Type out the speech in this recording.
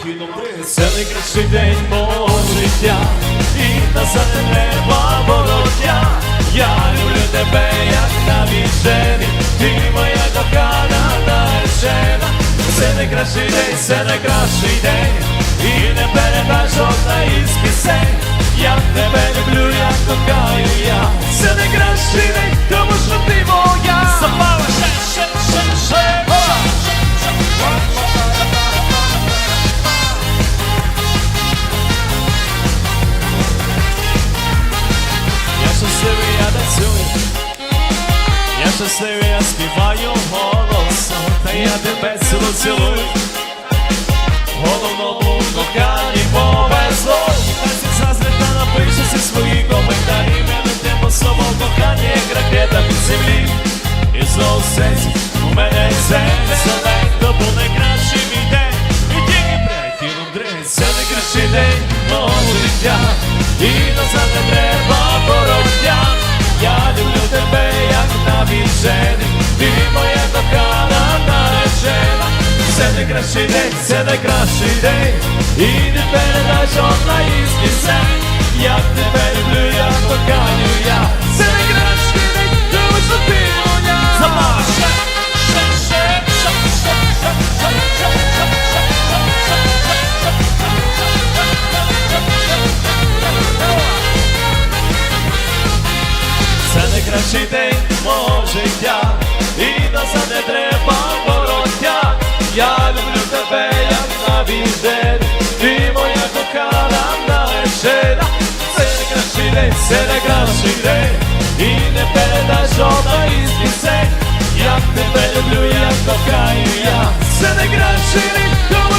Це найкращий день мого життя, і назад не треба вороття. Я люблю тебе, як на вічері, ти моя кохана наречена. Це найкращий день, це найкращий день, і не передай жодна із пісень. Я тебе люблю, як кохаю я. Це я щасливий, я співаю голосом, та я тебе цілу цілую. Головному коханні повезло, Хтось заздрить та напише всі свої коментарі. Ми летимо слово кохання, як ракета під землі. І знову серці у мене серце легко, був найкращий мій день. І тільки прикинув дрень, це найкращий день мого життя. І назад не треба наречений, ти моя кохана наречена, все найкращий день, все найкращий день, і не передач одна із пісень, як тебе люблю, я кохаю я, все найкращий день, тому що ти моя. Це найкращий день. vider Ti moja kokala najšera Se ne graši žena se ne graši šire I ne pedaš oba izbi se Ja tebe ljublju, ja to kaju ja Sega šire, ko